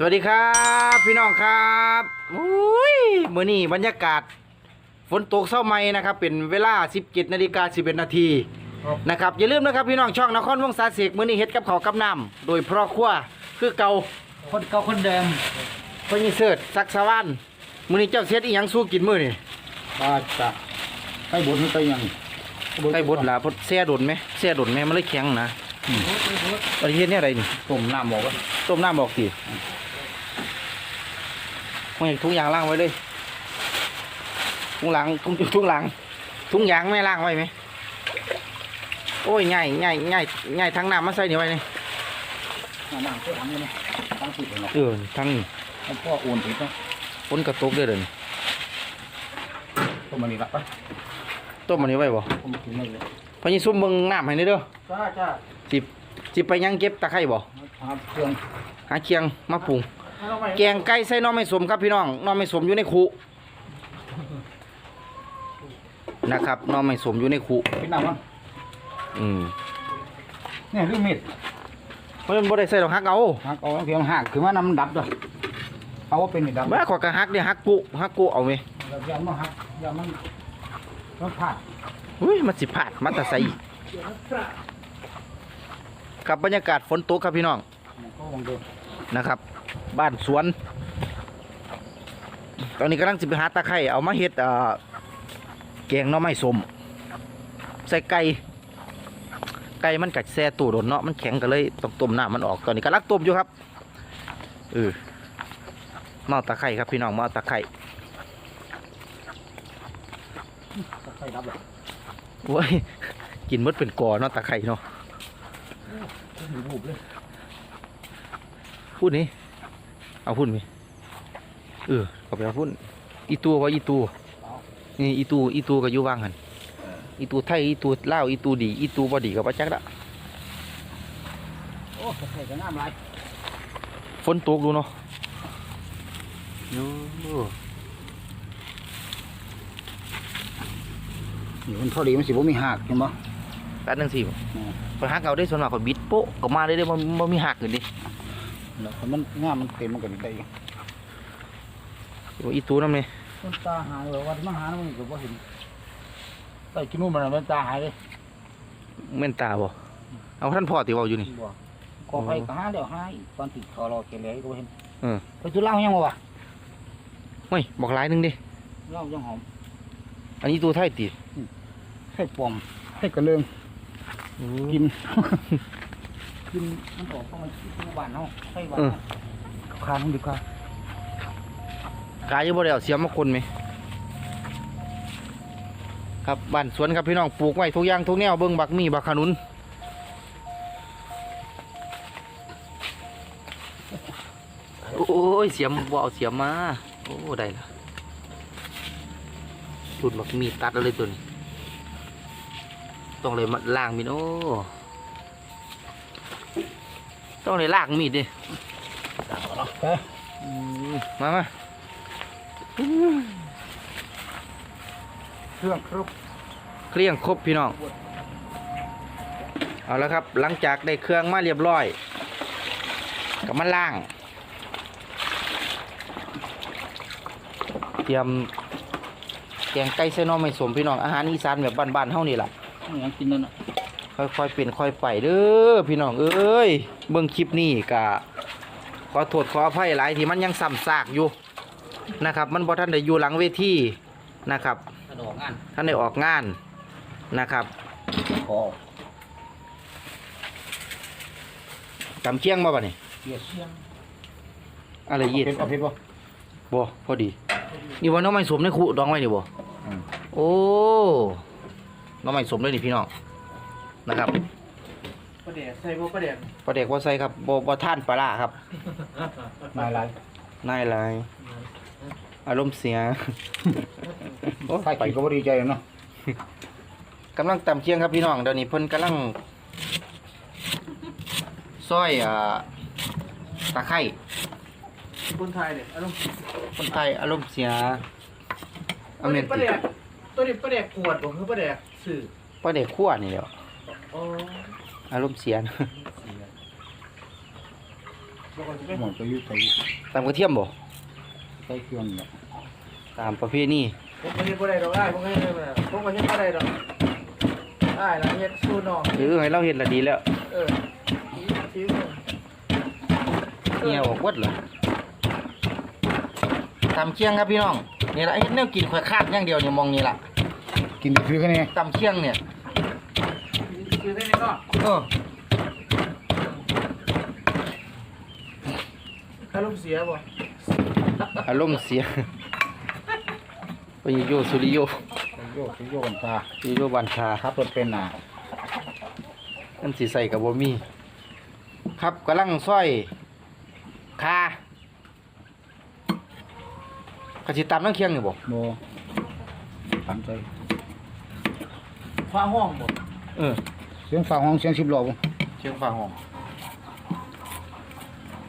สวัสดีครับพี่น้องครับอุ้ยมื้อนี้บรรยากาศ ฝนตกเศร้าไหมนะครับ เป็นเวลา 17นาฬิกา11นาทีนะครับอย่าลืมนะครับพี่น้องช่องนครวงศาเสกมื้อนี้เฮ็ดกับข้าวกับน้ำโดยพ่อครัวคือเก่าคนเก่าคนเดิมพญิเสิร์ชซักสวรรค์มื้อนี้เจ้าเฮ็ดอีหยังสู้กินมื้อนี่ว่าจะไปบนมันไปยังไก่บดล่ะพดแช่ดนไหมแช่ดนไหมมันเลยแข็งนะอันนี้เฮ็ดเนี่ยอะไรนี่ต้มน้ำบอกว่าต้มน้ำบอกสิ ไม่ทุกอย่างล้างไว้เลยทุงหลังทุงทุงหลังทุงยางไม่ล้างไว้ไหมโอ้ยง่ายง่ายง่ายง่ายทั้งน้ำมาใส่นี่ไว้นี่น้ำก็ทำเลยนะตั้งผิดเลยเนาะเออทั้งนี่มันพ่อโอนผิดเนาะฝนกระตกเด้อเดินต้มมันนี่ละไปต้มมันนี้ไว้บ่ต้มกินไม่เลยพอยี่ซุ่มเบิ่งน้ำให้นี่เด้อจ้าจ้าสิสิไปยังเก็บตะไคร้บ่หาเครื่องหาเคียงมาปรุง แกงไก่ใส่หน้อไม่สมครับพี่น้องหน้อไม่สมอยู่ในคุนะครับหน้อไม่สมอยู่ในคุพิดน้ำมันอืมเนี่ยเรื่องมีดเพราะมันบ่ได้ใส่ดอกฮักเอาหักเอาเพียงหักคือว่าน้ำมันดับด้วยเอาว่าเป็นนี่ดับแม่ขอยกะฮักเนี่ยฮักกุฮักกุเอาไหมแล้วยามันหักยามันมันพลาดอุ้ยมันสิพลาดมันตะใส่กับบรรยากาศฝนตกครับพี่น้องมั นก็วงเดิมนะครับ บ้านสวน ตอนนี้กำลังสิไปหาตะไคร้เอามาเฮ็ดเอ่อแกงหน่อไม้สมใส่ไก่ไก่มันกัดแซ่ตู้โดนเนาะมันแข็งก็เลยต้องต้มน้ำมันออกตอนนี้กำลังต้มอยู่ครับเออมาเอาตะไคร้ครับพี่น้องมาเอาตะไคร้ใส่ดับเลยโว้ยกินหมดเป็นกอเนาะตะไคร้เนาะมีรูปเลย พูดนี่เอาพูดมีเออเอาไปเอาพูดอีตัวว่าอีตัวนี่อีตูอีตูก็อยู่ว่างหันอีตูไทยอีตูลาวอีตูดีอีตูบ่ดีก็บ่จักละโอ้ใส่กระน้ำลายฝนตกดูเนาะโอ้นี่มันพอดีมันสิบ่มีหักเห็นบ่การนึงสิอืมไปหักเอาได้ส่วนมากก็บิดโป๊ะก็มาได้เด้บ่บ่มีหักเลยดิ แล้วมันงามมันเต็มมันก็ได้ว่าอีตูนำนี่ต้นตาหายเลยวันมาหามันก็บ่เห็นใส่กินนู่นมันมันตาหายเลยแม่นตาบ่เอาท่านพ่อที่เว้าอยู่นี่บ่ก็ไปก็หาเดี๋ยวหายตอนติดคอรอเกเลยก็บ่เห็นเออไปจุดเหล้ายังบ่วะเฮ้ยบอกหลายหนึงดิเหล้ายังหอมอันนี้ตูไทยติให้ปอมให้กระเลิงกิน กินมันออกเข้ามาที่ตู้บ้านเฮาให้บ้านเฮาคานมันดีกว่า กายยังบ่ได้เอาเสียมมาคนไหมครับบ้านสวนครับพี่น้องปลูกไว้ทุกอย่างทุกแนวเบิ่งบักมีบักขนุนโอ้ยเสียมบ่เอาเสียมมาโอ้ได้ละจุดบักมีตัดเอาเลยตัวนี้ต้องเลยมาล่างมีดโอ้ ต้องเลยล่างมีดดิไปอืมมามาเครื่องครบเครื่องครบพี่น้อง เอาแล้วครับ หลังจากได้เครื่องมาเรียบร้อยก็มาล่าง เตรียมแกงไก่เส้นน้องไม่สมพี่น้องอาหารอีสานแบบบ้านๆเฮานี่แหละยังกินนั่นน่ะ ค่อยๆเป็นค่อยไปเด้อพี่น้องเอ้ยเบิ่งคลิปนี้ก็ขอโทษขออภัยหลายที่มันยังซ้ำซากอยู่นะครับ มันบ่ทันได้อยู่หลังเวทีนะครับกระดอกงานท่านได้ออกงานนะครับคอจำเชียงมาป่ะนี่เกียร์เชียงอะไรยีดเอาเพชรบ่บ่พอดี นี่ว่าน้องไม่สมในคูดองไว้นี่บ่อืมโอ้น้องไม่สมเลยนี่พี่น้อง นะครับประเดี๋ยวใส่พวกประเดี๋ยวประเด็กว่าใส่ครับบ่บ่ท่านปลาร้าครับนายไรนายหลายอารมณ์เสียโอ้ใครกินก็บ่ดีใจเนาะกำลังตำเชียงครับพี่น้องเดี๋ยวนี้เพิ่นกำลังซอยอ่าตะไคร้คนไทยเนี่ยอารมณ์คนไทยอารมณ์เสียอเมนประติเดี๋ยวตัวนี้ประเดี๋ยวกวดผมคือประเดี๋ยวสื่อประเด็กขั้วนี่แหล้ว อ๋ออารมณ์เสียนะแล้วก็จะไปหมดไปอยู่ใส่ตามกระเทียมบ่ใส่เครื่องเนี่ยตามประเภทนี้ผมก็เฮ็ดบ่ได้ดอกได้ผมก็เฮ็ดบ่ได้ผมก็เฮ็ดบ่ได้ดอกได้ละเฮ็ดสู้น้องหรือให้เราเฮ็ดละดีแล้วเออทีทีนึงเหี่ยวออกวัดเหรอตำเคียงครับพี่น้องนี่ละเฮ็ดแนวกินข่อยคาดอย่างเดียวนี่มองนี่ล่ะกินได้คือแค่นี้ตำเคียงเนี่ย คือได้นี่ก็เอออารมณ์เสียบ่อารมณ์เสียไปโยสุริโยโยกโยกกันตาสุริโยบัญชาขับรถเป็นน่ะนั่นสิใส่กับบ่มี ครับกำลังซอยคาขจิตามน้ำเคียงอยู่บ่โมทำใจฟ้าห้องบ่เออ เสียงฟ้าห้องเสียงสิบล้อบ่เชียงฟ้าห้อง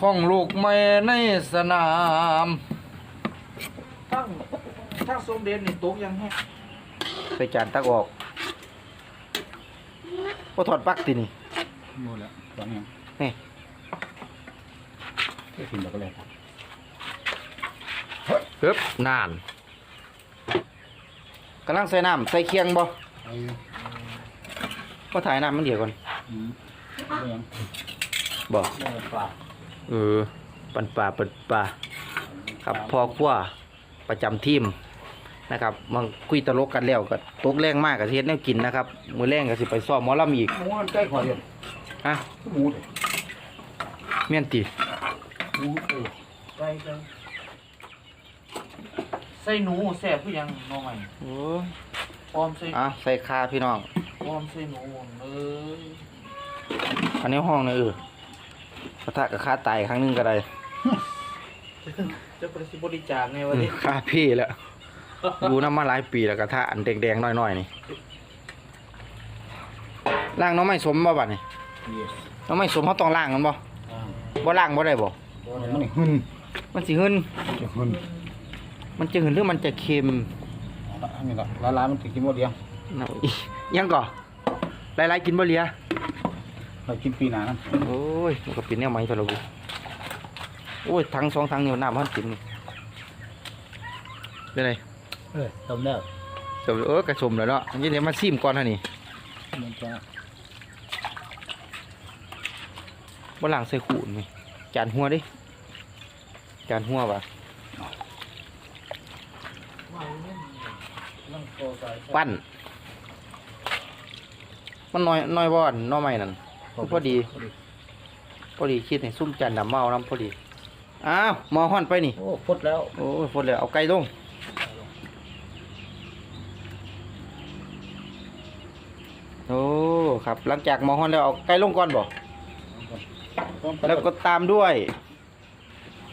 ของลูกแม่ในสนามทั้งทั้งสมเด็จนี่ตกยังแฮะใส่จานตักออกพอถอดปลั๊กตินี่โมแล้วตอนนี้นี่ที่กินแบบอะไรเฮ้บนานกำลังใส่น้ำใส่เคียงบ่ไอ้ ก็ถ่ายน้ำมันเดียวก่อนอืมเรื่องบ่เรื่องปลาเออ ปันป่าปันป่าครับพ่อครัวประจำทีมนะครับมาคุยตลกกันแล้วก็ตกแรงมากกับเฮ็ดแนวกินนะครับ มือแรงก็สิไปซ้อมหมอลำอีกหมูมันใกล้ขอเดียวฮะหมูเลยเมียนติหมูเออไปกันใส่หนูแซ่บคือหยังน้องใหม่โอ้ยพร้อมใส่ อะใส่คาพี่น้อง พร้อมใส่หนูเอ้ยอันนี้ห้องนี่เออพระทะกับค่าตายครั้งหนึงก็ได้จะประสิบริจาคไงวันนี้ค่าพี่แล้วอยู่น้ำมาหลายปีแล้วกระทะอันแดงๆน้อยๆนี่ล่างน้องไม่สมบ่บัดนี่เยสน้องไม่สมเขาต้องล่างมันบ่อ่าบ่ล่างบ่ได้บ่มันนี่หึนมันสิหึนจะหึนมันจะหึนหรือมันจะเค็มอันนี้ละละลายมันติดกินหมดเดียวเอาอี ยังก่อหลายๆกินบ่เหลียเรากินปีหน้านั้นโอ้ยมันก็เป็นแนวใหม่ตัวละบุโอ้ยทั้งสองทั้งนิ้วน้ำมันกินนี่เป็นไงเออต้มแล้วสมเออกระชมแล้วเนาะอันนี้เดี๋ยวมาซิมก่อนฮะนี่มันจะบ่ล้างใส่ขูดนี่จานหัวดิจานหัวป่ะนั่งโตใส่ปั้น มันน้อยน้อยบ่อนน้อยใหม่นั่นพอดี พอดีคิดให้ซุ่มจานดำเมาน้ำพอดี อ้าวหมอฮ้อนไปนี่ โอ้ฟดแล้วโอ้ยฝนเลยเอาไก่ลงโอ้ครับ หลังจากหมอฮ้อนแล้วเอาไก่ลงก่อนบ่แล้วก็ตามด้วย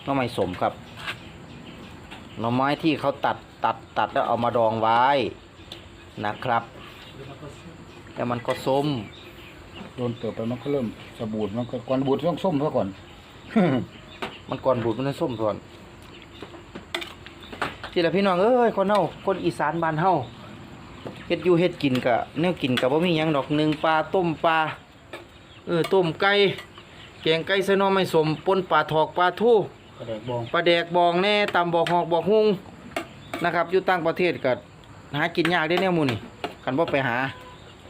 หน่อไม้สมครับหน่อไม้ที่เขาตัดตัดตัดแล้วเอามาดองไว้นะครับ แล้วมันก็ส้ม โดนเติบไปมันก็เริ่มสบูดมันก็ก่อนบูดต้องส้มซะก่อน มันก่อนบูดมันจะส้มก่อนที่ละพี่น้องเอ้ยคนเฮาคนอีสานบ้านเฮาเฮ็ดอยู่เฮ็ดกินกะแนวกินกะบ่มีหยังดอกหนึ่งปลาต้มปลาเออต้มไก่แกงไก่ใส่หน่อไม้สมป่นปลาถอกปลาทูกระแดกบองปลาแดกบองแน่ตำบอกหอกบอกฮุงนะครับอยู่ต่างประเทศก็หากินยากได้แน่หมูนี่คันบ่ไปหา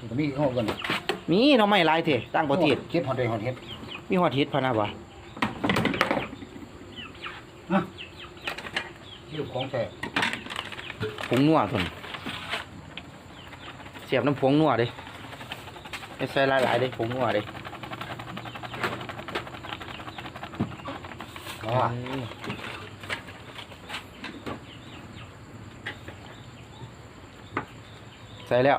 ก็มีข้าวกันมีหน่อไม้หลายเถต่างประเทศเก็บหอดได้หอดเฮ็ดมีฮอดเฮ็ดพะนะบ่เรื่องของแท้ผงนัวพุ่นเสียบน้ำผงนัวเด้ไม่ใส่หลายๆเด้ผงนัวเด้อ่าใส่แล้ว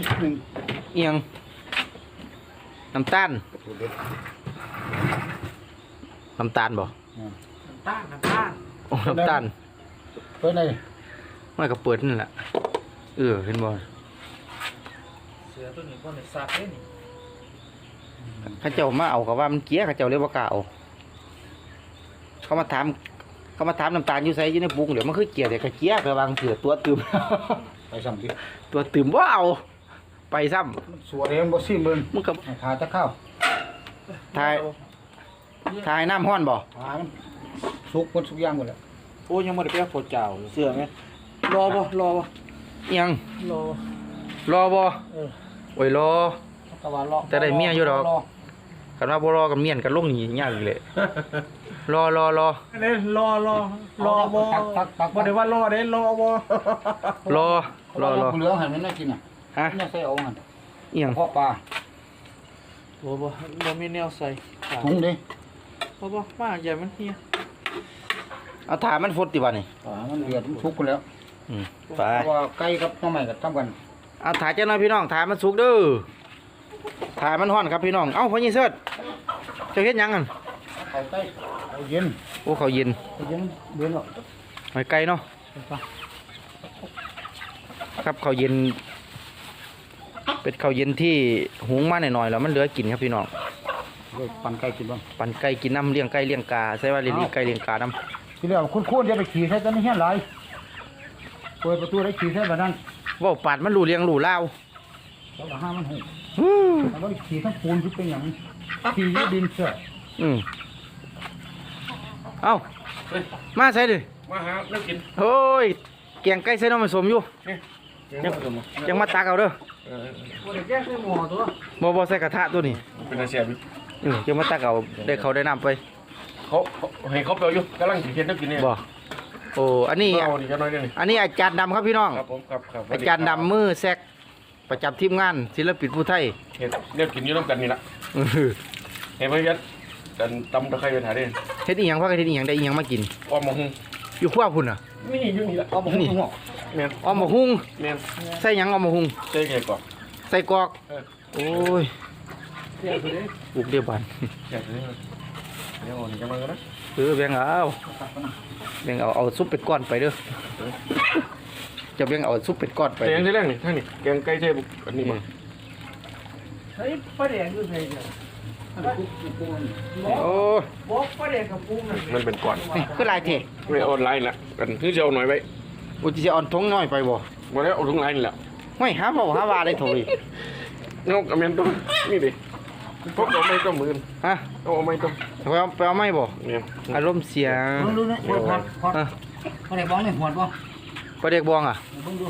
นิดนึงเอียงน้ำตาลดูเด็ดน้ำตาลบ่อ่าน้ำตาลน้ำตาลโอ้น้ำตาลเปิดเลยมันก็เปิดนั่นแหละเออเห็นบ่เสือตัวนี้ก็ในซักเลยนี่เขาเจ้ามาเอาก็ว่ามันเกลี้ยเขาเจ้าเลยบ่กล้าเอาเขามาถามเขามาถามน้ำตาลอยู่ไสอยู่ในปรุงเดี๋ยวมันคือเกลี้ยแต่ก็เกลี้ยไปวางเถื่อตัวตื่มไปสั่งที่ตัวตื่มว่าเอา ไปซ้มันสวยเองบ่ซิมเบิ่งำมึงกับให้ขาจะเข้าทายทายน้ำห้อนบ่ขามันสุกหมดทุกอย่างหมดแล้วโอ้ยังไม่ได้ไปเอาโคเจ้าเสื้อไหมรอบ่รอบ่อิหยังรอ รอบ่เออ โอ้ยรอ ตะวันรอแต่ได้เมียอยู่ดอกรคันว่าบ่รอกับเมียนกันลงนี่ยากอีกเลยรอรอรออันนี้รอรอรอบ่ตักตักตักบ่ได้ว่ารอเด้รอบ่รอรอรอเหลืองให้มันน่ากินอะ ฮะเนี่ยใส่เอาหั่นอิหยังพ่อปลาบ่บ่บ่มีแนวใส่ถุงดิบ่บ่มาอย่ามันเฮียเอาถามมันฟดติบ่นี่ปลามันเดือดมันสุกกันแล้วอืมไปเพราะว่าไก่กับหน้องใหม่ก็ทำกันเอาถ่ายเจ้าหน่อยพี่น้องถ่ายมันสุกเด้อถ่ายมันฮ้อนครับพี่น้อง เอ้าพ่อยี่เสิร์ชเจ้าเฮ็ดหยังกันเอาไก่เอาเย็นโอ้เขาวเย็นเอาเย็นเดือนหรอกหอยไก่เนาะครับเขาวเย็น เป็นข้าวเย็นที่หุงมาหน่อยๆแล้วมันเหลือกินครับพี่น้องเฮ้ยปั่นไก่กินบ้างปั่นไก่กินน้ำเลี้ยงไก่เลี้ยงกาใช่ว่าเลี้ยงอ้าวไก่เลี้ยงกาน้ทีเดียวคุณคุณอย่าไปขี่ใส่ตอนนี้เฮียนหลายเปิดประตูได้ขี่ใส่แบบนั้นำเว่าปาดมันรู้เลี้ยงรู้เล่าวแล้วก็ห้ามมันหูอื้อแล้วก็ขี่ทั้งปูนที่เป็นอย่างขี่อยืดดินเสืออืมเอ้ามาใส่ดิมาหาเลิกกินโอ้ยแกงไก่ใส่น้ำมันสมอยู่ยังยังมาตักเอาเด้อ บ่ได้แก้ใส่หม้อตัวบ่บ่ใส่กระทะตัวนี้เป็นอาเซียนอืมยังมาตักเอาได้เขาได้น้ำไปเขาให้เขาไปอยู่กำลังสิเฮ็ดนักกินเนี่ยบ่โอ้อันนี้ เอานี่จะน้อยเดียวนี่อันนี้อาจารย์ดำครับพี่น้อง ครับผมครับครับอาจารย์ดำมือแซกประจำทีมงาน ศิลปินผู้ไทยเฮ็ดเรียกินอยู่น้ำกันนี่ล่ะอื้อหือเห็นบ่ยัดดันตำตะไคร้ไปถ่ายเด้เฮ็ดอีหยังพักกันเฮ็ดอีหยังได้อีหยังมากินอ้อมมาหุงอยู่ครัวพุ่นน่ะนี่อยู่นี่ล่ะเอาบอกให้หัว แม่นอ้อมมาหุงแม่นใส่หยังอ้อมมาหุงใส่ไก่ก่อน ใส่กรอกเออ โอ้ยเดี๋ยวสิเด้ปลูกเดียวบานเดี๋ยวสิเด้เดี๋ยวนี่จะมากันนะเออแบ่งเอาแบ่งเอาเอาซุปเป็ดก้อนไปเด้อจะแบ่งเอาซุปเป็ดก้อนไปแกงที่แรกนี่ทางนี้แกงไก่ใส่บุกอันนี้มาเฮ้ยปลาแดงอยู่ไหนเนี่ยโอ้ยบอกปลาแดงกับปูนั่นมันเป็นก่อนนี่คือลายเท ไม่ออนไลน์ละกันคือจะเอาหน่อยไว้ อุจิจะอ่อนทงน้อยไปบ่บ่ได้เอาทุงไลน์นี่แหละไม่หาเบาหาว่าได้โถยนกกระเมียนตัวนี่ดิพวกเอาไม่ต้องมือฮะเอาไม่ต้องไปเอาไปเอาไม่บ่เนี่ยอารมณ์เสียลองดูนะหัวพอดพอดอะพอได้บ้องนี่หัวป่ะปลาเด็กบองอะลองดู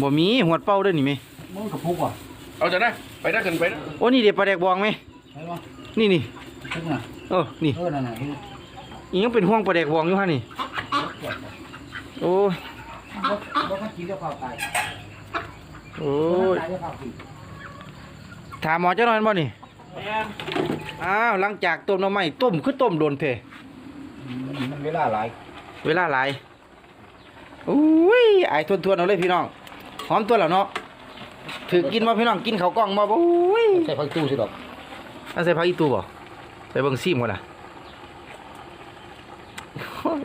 บ่มีหัวเป้าเด้อนี่แม่มึงกับพุกอะเอาจะได้ไปได้กันไปนะโอ้นี่เด็ปลาเด็กบองไหมใช่ป่ะนี่นี่พุกน่ะเออนี่เออนั่นน่ะเห็นอียังเป็นห่วงปลาเด็กบองอยู่ฮะนี่ โอ้ยบ่บ่คันขี่จะเข้าตายโอ้ยตายจะเข้าขี่ถามหมอเจ้าหน่อยบ่นี่แม่นอ้าวหลังจากต้มหน้ำไม้ต้มคือต้มโดนเทมันเวลาหลายเวลาหลายอุ้ยไอ้ทวนทวนๆเอาเลยพี่น้องหอมตัวแล้วเนาะถือกินมาพี่น้องกินเขาวกล้องมาบ่อุ้ยใส่ผักตู้สิดอกเอาใส่ผักอีตูบ่ใส่เบิ่งซีมก่อนน่ะ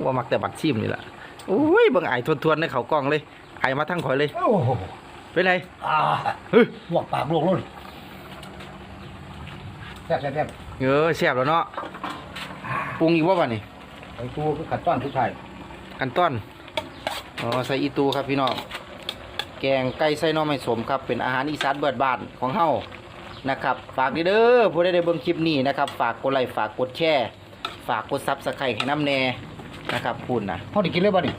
ว่ามักแต่บักซีมนี่ล่ะอุ้ยเบิ่งไอ้ทวนทวนๆในเขาวกล้องเลยไอ้มาทั้งข่อยเลยโอ้โหเป็นไรอ่าเฮ้ยลวกปากลวกเลยแซ่บแซ่บแซ่บเออแซ่บแล้วเนาะปรุงอีกว่าบ่นี่ไอ้ตู้คือขัดต้อนทุกชายกันต้อนอ๋อใส่อีตูครับพี่น้องแกงไก่ใส่หน้อไม่สมครับเป็นอาหารอีสานเบิดบ้านของเฮานะครับ ฝากเด้อผู้ใดได้เบิ่งคลิปนี้นะครับ ฝากกดไลค์ฝากกดแชร์ ฝากกดซับสไครต์ให้น้ำแน่ นะครับพูดนะเขาได้กินเลยบ่นี่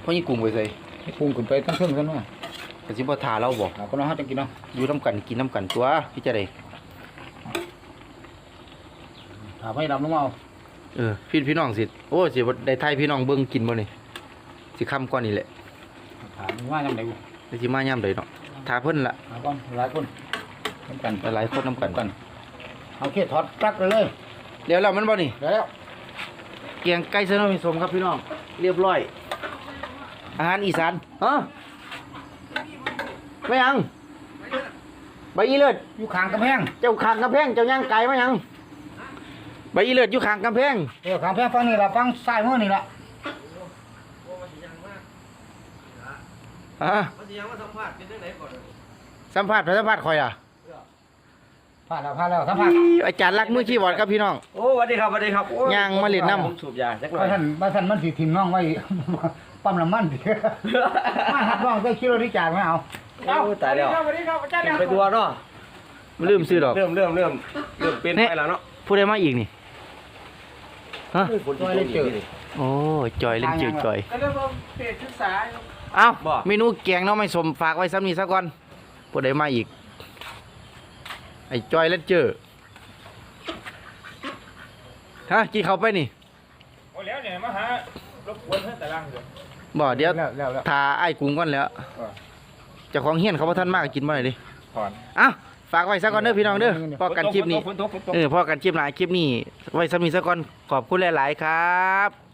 เพราะยี่กุ้งไปใส่ให้ปรุงขึ้นไปตั้งเครื่องซะหน่อยกสิบ่ทาเราบ่หาคนน้องเขาจะกินเนาะอยู่น้ำกันกินน้ำกันตัวพี่จะได้หาให้ดำลงมาเอาเออพี่พี่น้องสิโอ้สิบ่ได้ทายพี่น้องเบิ่งกินบ่นี่สิคำก่อนนี่แหละถามว่ายังไงกูแล้วสิมายามใดเนาะทาเพิ่นละหาก่อนหลายคนน้ำกันหลายๆคนน้ำกันกันเอาเคถอดปลั๊กไปเลยเดี๋ยวแล้วมันบ่นี่เดี๋ยวแล้ว เกียงไก่เสนอมิสมครับพี่น้อง เรียบร้อย อาหารอีสานฮะไม่ยังใบอีเลือดอยู่ข้างกำแพง เจ้าขางกำแพง เจ้าย่างไก่มายังใบอีเลือดอยู่ขางกำแพงเออข้างกำแพงฟังนี่ละฟังซ้ายมือนี่ละฮะมันสิยังมาสัมภาษณ์เป็นจังไดก่อนสัมภาษณ์ไปสัมภาษณ์คอยอะ พลาดแล้วพลาดแล้วสัมผัสอาจารย์รักมือคีย์บอร์ดครับพี่น้อง โอ้สวัสดีครับสวัสดีครับโอ้ย่างมาเล่นน้ำ ผมสูบยาจักหน่อบ้าย นท่านบ้านท่านมันสิทิมน้องไว้ ปั๊มน้ำมันสิมาหัดน้องได้คิโลที่จากไม่เอาเอ้าตายแล้วสวัสดีครับอาจารย์เป็นไปตัวเนาะมันลืมซื้อดอก เริ่มเริ่มเริ่มเริ่มเป็นเนี่ย ไปแล้วเนาะผู้ใดมาอีกนี่ฮะฝนตกเลยเจอโอ้ยจอยเล่นจืดจอยก็เริ่มเพจศึกษาอยู่เอ้าบ่ เมนูแกงหน้องไม่สมฝากไว้ซ้ำนี้ซะก่อนผู้ใดมาอีก ไอ้จอยเล่นเจอฮะกินเขาวไปนี่โอ้แล้วเนี่ยมาหารบกวนเพื่อนแต่ล่างเถอะบ่เดี๋ยวแล้วแล้วแล้ว ทาไอ้กุ้งก่อนแล้วเจ้าของเฮียนเขาบ่ทันมากกินบ่ได้ดิถอนเอ้าฝากไว้ซะก่อนเด้อพี่น้องเด้อพอกันคลิปนี้ ฝนตกฝนตกเออพอกันคลิปหน้าคลิปนี้ไว้ซ้ำนี้ซะก่อนขอบคุณหลาย ๆ ครับ